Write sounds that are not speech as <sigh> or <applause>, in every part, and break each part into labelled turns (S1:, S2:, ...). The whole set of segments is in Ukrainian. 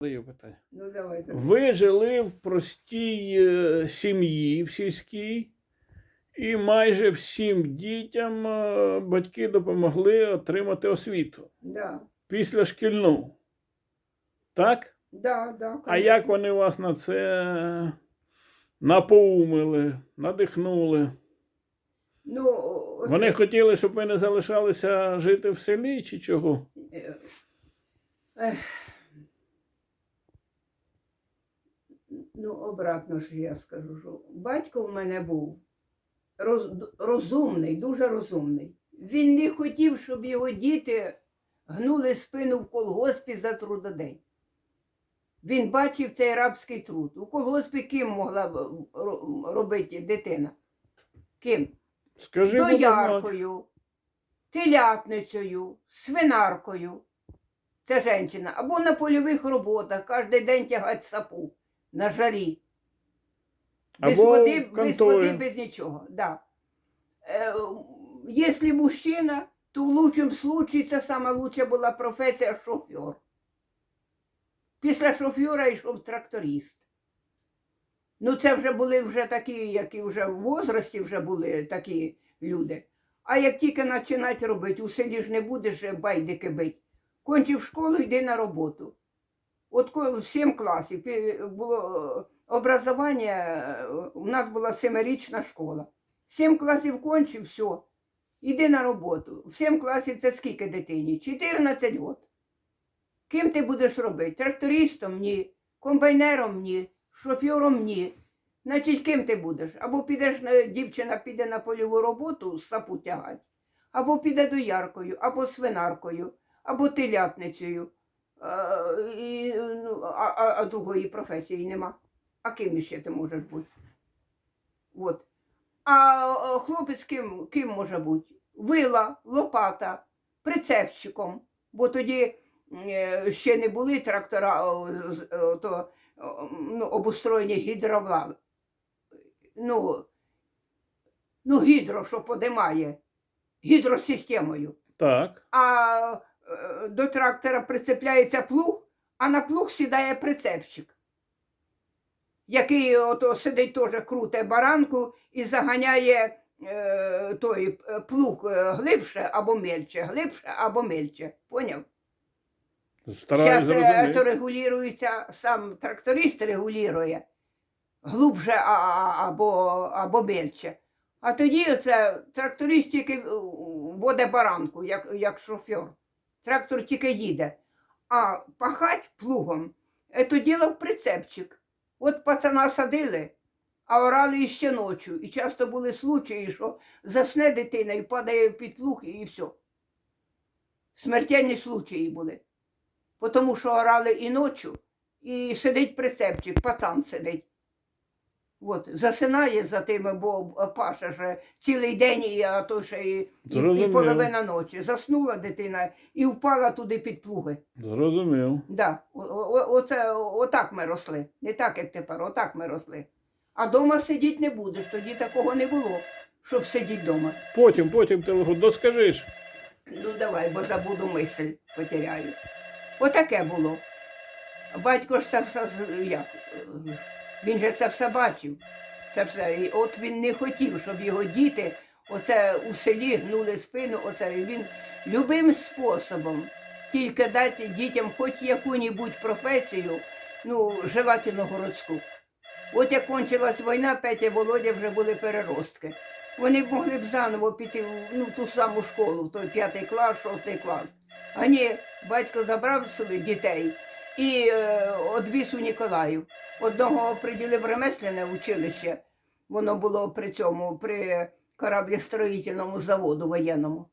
S1: Задаю питання.
S2: Ну давайте.
S1: Ви жили в простій е, сім'ї в сільській, і майже всім дітям е, батьки допомогли отримати освіту
S2: Да.
S1: після шкільну. Так?
S2: Да, да,
S1: А
S2: конечно.
S1: як вони вас на це напоумили, надихнули?
S2: Ну, ось-
S1: Вони хотіли, щоб ви не залишалися жити в селі чи чого?
S2: Ех. Ну, обратно ж я скажу, що батько в мене був роз, розумний, дуже розумний. Він не хотів, щоб його діти гнули спину в колгоспі за трудодень. Він бачив цей рабський труд. У колгоспі ким могла б робити дитина? Ким?
S1: Скажи,
S2: дояркою, телятницею, свинаркою. Це жінка. Або на польових роботах кожен день тягать сапу на жарі. Без
S1: Або
S2: води,
S1: в
S2: без
S1: конторі.
S2: води, без нічого. Да. Е, якщо мужчина, то в лучшому случаї це сама лучша була професія шофер. Після шофера йшов тракторист. Ну, це вже були вже такі, які вже в возрасті вже були такі люди. А як тільки починати робити, у селі ж не будеш е, байдики бити. Кончив школу, йди на роботу. От в сім класів було е, образування, е, у нас була семирічна школа. Сім класів кончив, все, іди на роботу. В сім класів це скільки дитині? 14 років. Ким ти будеш робити? Трактористом ні, комбайнером ні, шофером ні. Значить, ким ти будеш? Або підеш, на- дівчина піде на польову роботу сапу тягати, або піде дояркою, або свинаркою, або телятницею. Е, і, ну, а, а, а другої професії нема. А ким ще ти можеш бути? От. А е, хлопець ким, ким може бути? Вила, лопата, прицепчиком. Бо тоді е, ще не були трактора, о, то, ну, обустроєні гідровла. Ну, ну, гідро, що подимає, гідросистемою.
S1: Так.
S2: А е, до трактора прицепляється плуг, а на плуг сідає прицепчик, який ото сидить теж круте баранку і заганяє е, той е, плуг е, глибше або мельче, глибше або мельче. Поняв? Зараз це регулюється, сам тракторист регулює глубже а- а- або, або мельче. А тоді оце тракторист тільки воде баранку, як, як шофер. Трактор тільки їде. А пахать плугом це діло в прицепчик. От пацана садили, а орали іще ночі. І часто були случаї, що засне дитина і падає під плуг, і все. Смертельні случаї були. Тому що орали і ночі, і сидить прицепчик, пацан сидить. От, засинає за тими, бо Паша ж цілий день, і, а то ще і, і, і половина ночі. Заснула дитина і впала туди під плуги.
S1: Зрозумів.
S2: Да, о- о- оце, отак ми росли. Не так, як тепер, отак ми росли. А дома сидіти не будеш, тоді такого не було, щоб сидіти вдома.
S1: Потім, потім телефон. Доскажиш.
S2: Ну давай, бо забуду мисль, потеряю. Отаке було. Батько ж це все як? Він же це все бачив. Це все. І от він не хотів, щоб його діти оце у селі гнули спину, оце і він любим способом тільки дати дітям хоч яку-небудь професію, ну, желательно городську. От як кончилась війна, Петя Володя вже були переростки. Вони б могли б заново піти в ну, ту саму школу, в той п'ятий клас, шостий клас. А ні, батько забрав своїх дітей і е, одвіз у Ніколаїв. Одного приділив ремесленне училище, воно було при цьому, при кораблестроїтельному заводу воєнному.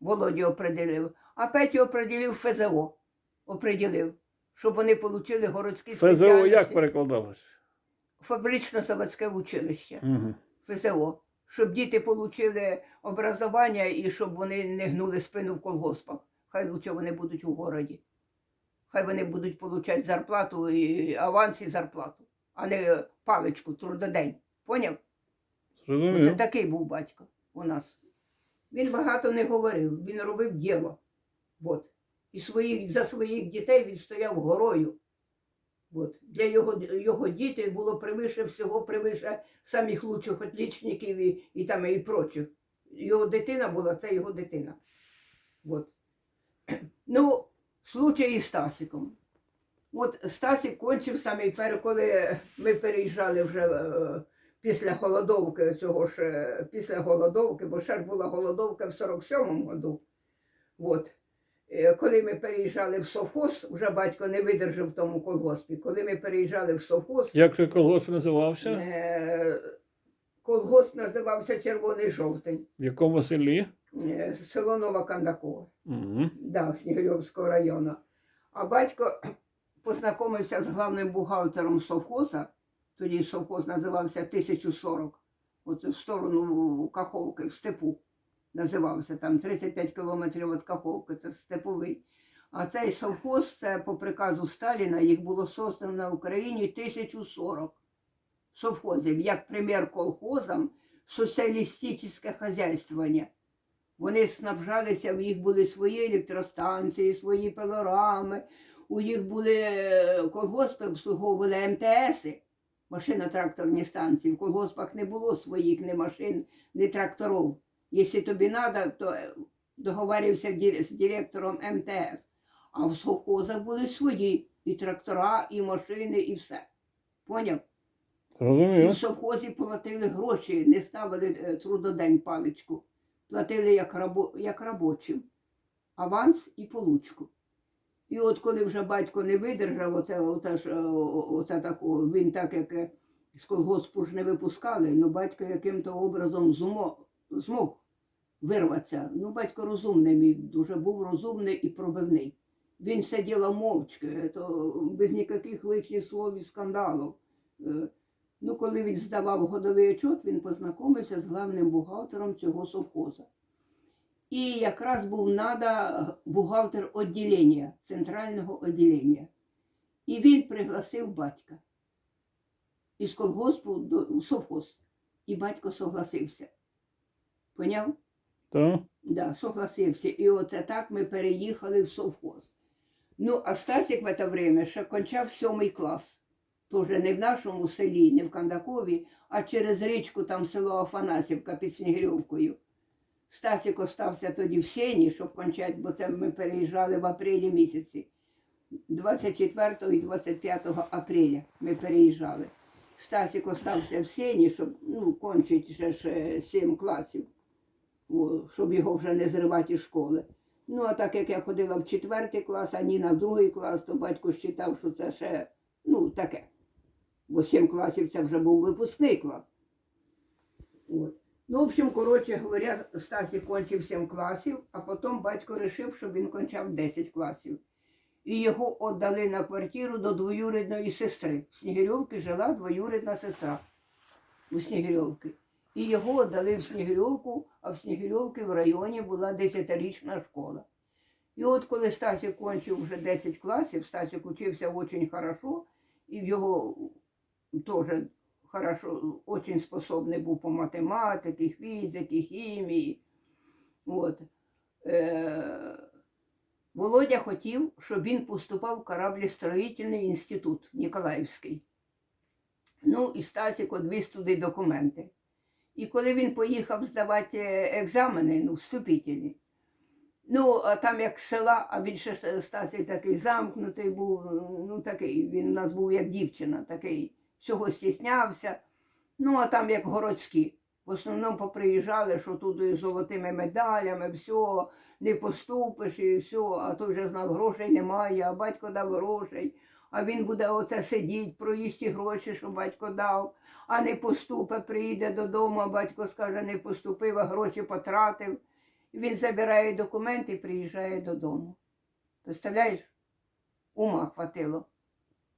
S2: Володю определив. А Петю определив ФЗО. Определив, щоб вони отримали городські
S1: ФЗО як перекладалось?
S2: Фабрично-заводське училище.
S1: Угу.
S2: ФЗО, щоб діти отримали образування і щоб вони не гнули спину в колгоспах. Хай лучше вони будуть у городі. Хай вони будуть отримати зарплату і аванс і зарплату, а не паличку, трудодень. Поняв? Це такий був батько у нас. Він багато не говорив, він робив діло. От. І своїх, за своїх дітей він стояв горою. От. Для його, його діти було превише всього, превише самих лучших отлічників і, і там і прочих. Його дитина була, це його дитина. От. <clears throat> Ну, случай із Стасиком. От Стасик кончив самий пер, коли ми переїжджали вже е, після голодовки, цього ж, е, після голодовки, бо ще ж була голодовка в 47-му году. От. Е, Коли ми переїжджали в совхоз, вже батько не видержав в тому колгоспі. Коли ми переїжджали в совхоз,
S1: Як той колгосп називався?
S2: е, колгосп називався Червоний жовтень,
S1: В якому селі?
S2: е, село Нова Кандакова.
S1: Угу.
S2: да, Снігирьовського району. А батько познайомився з главним бухгалтером совхоза, тоді совхоз називався 1040, от в сторону Каховки, в степу називався, там 35 кілометрів від Каховки, це степовий. А цей совхоз, це по приказу Сталіна, їх було создано на Україні 1040 совхозів, як примір колхозам соціалістичне хазяйствування. Вони снабжалися, в їх були свої електростанції, свої пилорами, у їх були е, колгоспи, обслуговували МТСи, машино-тракторні станції. В колгоспах не було своїх ні машин, ні тракторів. Якщо тобі треба, то е, договарився з директором МТС. А в совхозах були свої і трактора, і машини, і все. Поняв? І в совхозі платили гроші, не ставили е, трудодень паличку. Платили як, рабо, як робочим. Аванс і получку. І от коли вже батько не видержав, оце, оце, е, оце тако, він так як е, з колгоспу ж не випускали, ну батько яким-то образом зумо, змог вирватися. Ну, батько розумний мій, дуже був розумний і пробивний. Він все діло мовчки, то без ніяких лишніх слов і скандалів. Ну, коли він здавав годовий отчет, він познайомився з главним бухгалтером цього совхоза. І якраз був нада бухгалтер відділення, центрального відділення. І він пригласив батька із колгоспу до совхоз. І батько согласився. Поняв?
S1: Так.
S2: Да, согласився. І оце так ми переїхали в совхоз. Ну, а Стасик в це время ще кончав сьомий клас. Тоже не в нашому селі, не в Кандакові, а через річку там село Афанасівка під Снігирьовкою. Стасик остався тоді в сені, щоб кончати, бо це ми переїжджали в апрелі місяці. 24 і 25 апреля ми переїжджали. Стасик остався в сені, щоб ну, кончити ще ж 7 класів щоб його вже не зривати із школи. Ну, а так як я ходила в четвертий клас, а Ніна в другий клас, то батько вважав, що це ще ну, таке. Бо сім класів це вже був випускний клас. От. Ну, в общем, коротше говоря, Стасі кончив 7 класів, а потім батько вирішив, щоб він кончав 10 класів. І його віддали на квартиру до двоюрідної сестри. В Снігирьовці жила двоюрідна сестра у Снігирьовці. І його віддали в Снігирьовку, а в Снігирьовці в районі була 10-річна школа. І от коли Стасик кончив вже 10 класів, Стасик учився дуже хорошо, і в його теж хорошо, очень способний був по математиці, фізиці, хімії. От. Е, Володя хотів, щоб він поступав в кораблестроїтельний інститут Ніколаївський. Ну, і Стасик одвіз туди документи. І коли він поїхав здавати екзамени, ну, вступительні, ну, а там як села, а він ще Стасик такий замкнутий був, ну такий, він у нас був як дівчина, такий, всього стіснявся. Ну, а там як городські. В основному поприїжджали, що тут і золотими медалями, все, не поступиш і все, а той вже знав, грошей немає, а батько дав грошей, а він буде оце сидіти, проїсти гроші, що батько дав, а не поступе, приїде додому, а батько скаже, не поступив, а гроші потратив. Він забирає документи і приїжджає додому. Представляєш? Ума хватило.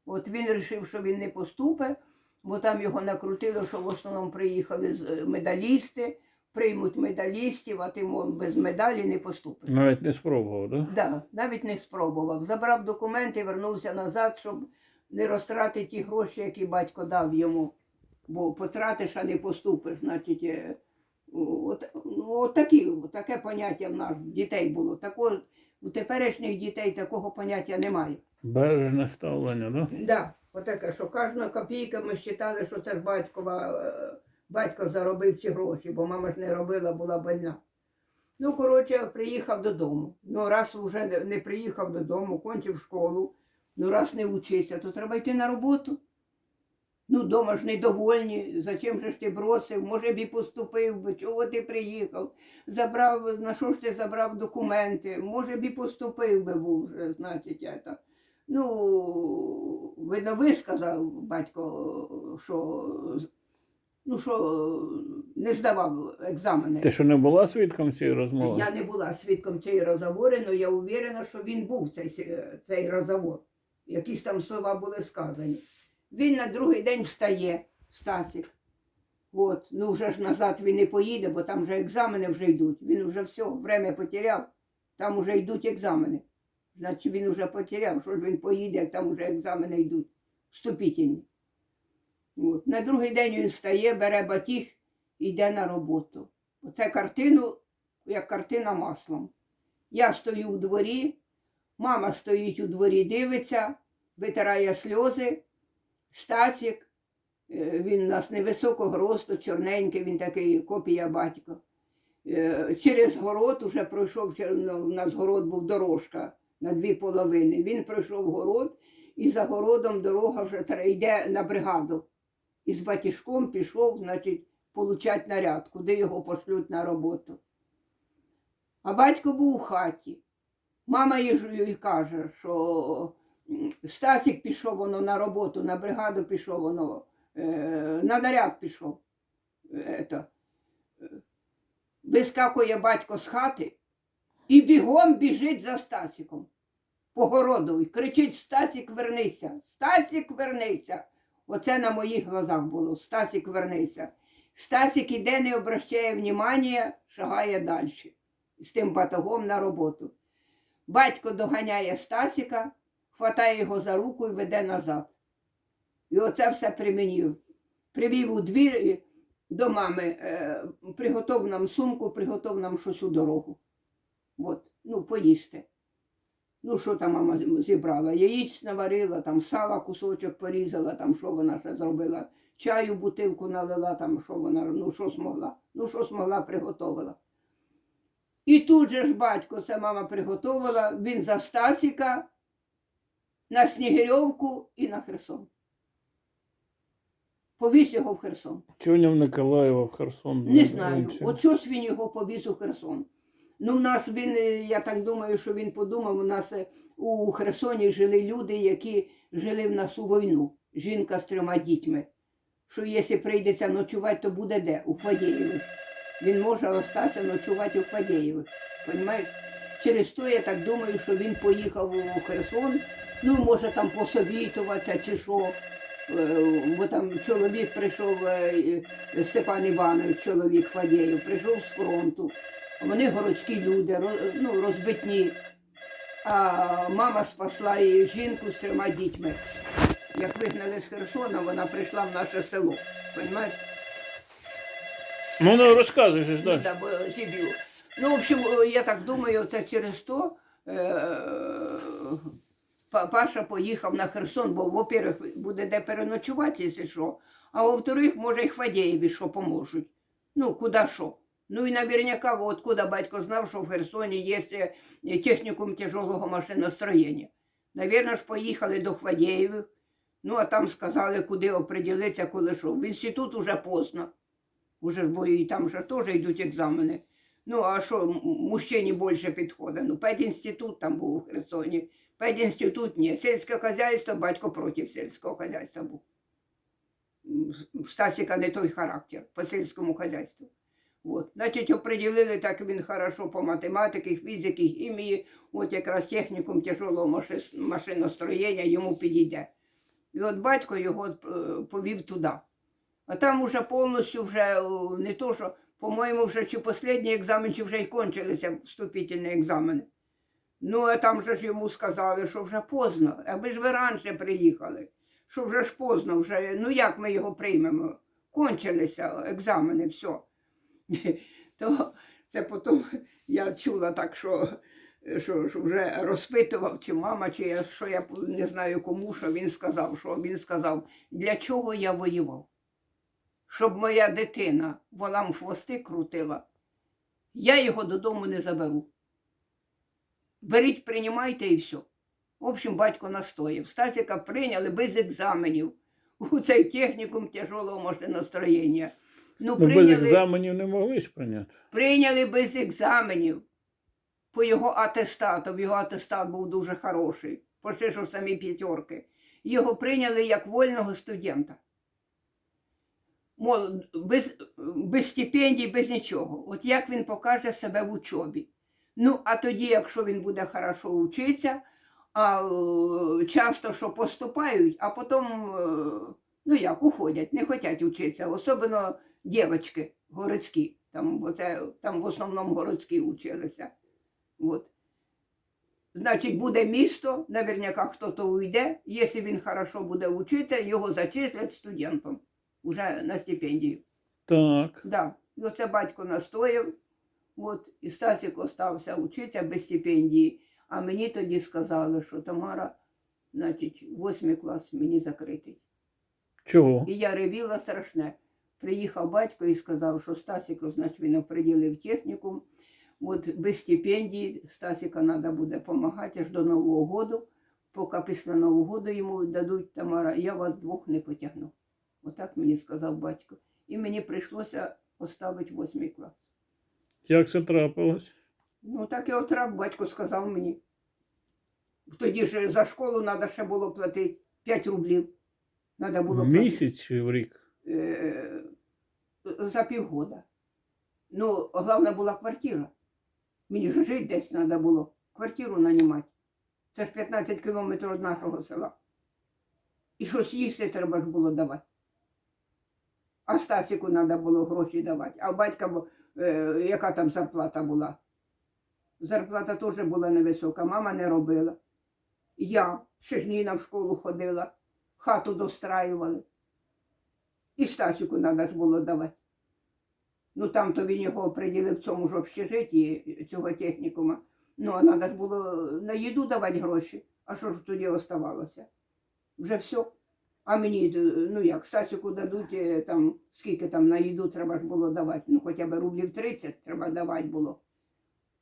S2: От він вирішив, що він не поступить, бо там його накрутило, що в основному приїхали е, медалісти, приймуть медалістів, а ти, мов, без медалі не поступиш.
S1: Навіть не спробував, так?
S2: Да, навіть не спробував. Забрав документи, вернувся назад, щоб не розтратити ті гроші, які батько дав йому. Бо потратиш, а не поступиш. Значить, е, от, ну, от такі, таке поняття в нас дітей було. Такого, у теперішніх дітей такого поняття немає.
S1: Бережне ставлення, так?
S2: Да, Отаке, що кожна копійка ми вважали, що це ж батькова, е, батько заробив ці гроші, бо мама ж не робила, була больна. Ну, коротше, приїхав додому. Ну, раз вже не- приїхав додому, кончив школу, ну раз не вчиться, то треба йти на роботу. Ну, дома ж недовольні, зачем же ж ти бросив, може б і поступив би, чого ти приїхав, забрав, на що ж ти забрав документи, може б і поступив би був вже, значить, это. Ну, видно, висказав батько, що, ну, що не здавав екзамени.
S1: Ти що не була свідком цієї розмови?
S2: Я не була свідком цієї розговори, але я уверена, що він був цей, цей розговор. Якісь там слова були сказані. Він на другий день встає, Стасик. От, ну вже ж назад він не поїде, бо там вже екзамени вже йдуть. Він вже все, время потеряв, там вже йдуть екзамени. Значить, він вже потеряв, що ж він поїде, як там вже екзамени йдуть, вступительні. От. На другий день він встає, бере батіг і йде на роботу. Оце картину як картина маслом. Я стою у дворі, мама стоїть у дворі, дивиться, витирає сльози, стасік. е, Він у нас невисокого росту, чорненький, він такий копія батька. Е, Через город уже пройшов, ну, у нас город був дорожка на дві половини. Він пройшов город, і за городом дорога вже йде на бригаду. І з батішком пішов, значить, получать наряд, куди його пошлють на роботу. А батько був у хаті. Мама ж- їй каже, що м, Стасік пішов воно на роботу, на бригаду пішов воно, е, на наряд пішов. Ето. Вискакує батько з хати і бігом біжить за Стасіком по городу і кричить: Стасік, вернися! Стасік, вернися! Оце на моїх глазах було. Стасік, вернися. Стасік іде, не обращає внимання, шагає далі з тим батогом на роботу. Батько доганяє Стасіка, хватає його за руку і веде назад. І оце все примінив. Привів у двір до мами, е, приготов нам сумку, приготов нам щось у дорогу. От, ну, поїсти. Ну, що там мама зібрала? Яїць наварила, там сала кусочок порізала, там що вона ще зробила. Чаю бутилку налила, там що вона, ну що змогла, ну що змогла, приготовила. І тут же ж батько, це мама приготувала, він за Стасіка на Снігирьовку і на Херсон. Повіз його в Херсон.
S1: Чого не в Николаєва в Херсон?
S2: Не знаю.
S1: Інше.
S2: От щось він його повіз у Херсон. Ну, в нас він, е, я так думаю, що він подумав, у нас е, у Херсоні жили люди, які жили в нас у війну. Жінка з трьома дітьми. Що якщо прийдеться ночувати, то буде де? У Фадєєвих. Він може остатися ночувати у Фадєєвих. Понімаєш? Через то я так думаю, що він поїхав у Херсон, ну, може там посовітуватися чи що. Е, Бо там чоловік прийшов, е, Степан Іванович, чоловік Фадєєв, прийшов з фронту. Вони городські люди, ну, розбитні. А мама спасла її жінку з трьома дітьми. Як вигнали з Херсона, вона прийшла в наше село. Понімаєш?
S1: Ну, ну розказуй ж
S2: Ну,
S1: далі.
S2: да, бо зіб'ю. Ну, в общем, я так думаю, це через то е, Паша поїхав на Херсон, бо, во-первых, буде де переночувати, якщо що. А во-вторых, може, і Хвадєєві що поможуть. Ну, куди що. Ну і наверняка, от куди батько знав, що в Херсоні є е, технікум тяжелого машиностроєння. Навірно ж, поїхали до Хвадєєвих. Ну, а там сказали, куди оприділитися, коли що. В інститут уже поздно. Уже бо і там же теж йдуть екзамени. Ну, а що, мужчині більше підходить? Ну, педінститут там був у Херсоні. Педінститут ні. Сільське хазяйство, батько проти сільського хазяйства був. Стасіка не той характер по сільському хазяйству. От. Значить, оприділили так він хорошо по математиці, фізиці, хімії, от якраз технікум тяжелого маши- машиностроєння йому підійде. І от батько його е, повів туди. А там уже повністю вже не то, що, по-моєму, вже чи останній екзамен, чи вже й кончилися вступительні екзамени. Ну, а там же ж йому сказали, що вже поздно, аби ж ви раніше приїхали, що вже ж поздно, вже, ну як ми його приймемо? Кончилися екзамени, все. <laughs> То це потім я чула так, що що, що вже розпитував, чи мама, чи я, що я не знаю кому, що він сказав, що він сказав, для чого я воював? Щоб моя дитина волам хвости крутила, я його додому не заберу. Беріть, приймайте і все. В общем, батько настояв. Стасіка прийняли без екзаменів у цей технікум тяжелого машиностроєння. Ну,
S1: Ну, без екзаменів не могли ж прийняти.
S2: прийняли без екзаменів по його атестату. Його атестат був дуже хороший, почти що самі п'ятерки. Його прийняли як вольного студента. Мол, без, без стипендій, без нічого. От як він покаже себе в учобі. Ну, а тоді, якщо він буде хорошо вчитися, а е, часто що поступають, а потім, е, ну як, уходять, не хочуть вчитися, особливо дівчатки городські. Там, оце, там в основному городські вчилися. От. Значить, буде місто, наверняка хтось уйде, якщо він хорошо буде вчитися, його зачислять студентом уже на стипендію.
S1: Так.
S2: Да. І оце батько настояв, от, і Стасик остався вчитися без стипендії. А мені тоді сказали, що Тамара, значить, восьмий клас мені закритий.
S1: Чого?
S2: І я ревіла страшне. Приїхав батько і сказав, що Стасіка, значить, він оприділив технікум. От без стипендії Стасіка треба буде допомагати аж до Нового року. Поки після Нового року йому дадуть Тамара, я вас двох не потягну. Отак мені сказав батько. І мені прийшлося оставити восьмий клас.
S1: Як це трапилось?
S2: Ну, так і отрак батько сказав мені. Тоді ж за школу треба ще було платити 5 рублів. Надо було
S1: В місяць чи в рік?
S2: Е, за півгода. Ну, головне була квартира. Мені ж жити десь треба було. Квартиру нанімати. Це ж 15 кілометрів від нашого села. І щось їсти треба ж було давати. А Стасіку треба було гроші давати. А батька, яка там зарплата була? Зарплата теж була невисока, мама не робила. Я ще ж Ніна в школу ходила, хату достраювали. І Стасіку треба ж було давати. Ну там то він його приділив в цьому ж общежитті цього технікума. Ну, а треба ж було на їду давати гроші. А що ж тоді оставалося? Вже все. А мені, е, ну як, Стасіку дадуть е, там, скільки там на їду треба ж було давати. Ну, хоча б рублів 30 треба давати було.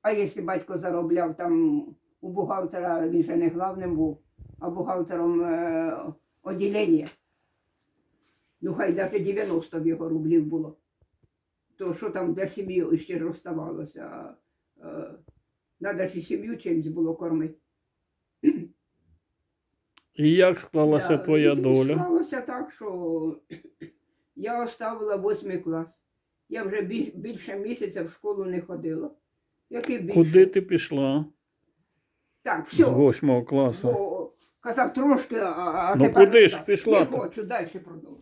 S2: А якщо батько заробляв там у бухгалтера, він же не главним був, а бухгалтером е, оділення. Ну, хай навіть 90 в його рублів було. То що там для сім'ї ще ж оставалося? Треба ж і сім'ю чимось було кормити.
S1: І як склалася
S2: Да,
S1: твоя доля?
S2: Склалося так, що я оставила восьмий клас. Я вже більше місяця в школу не ходила. Який більше?
S1: Куди ти пішла
S2: Так, все.
S1: з восьмого класу?
S2: Бо казав трошки, а, а
S1: Ну,
S2: тепер
S1: куди ж
S2: так.
S1: пішла
S2: Не хочу, далі продовжу.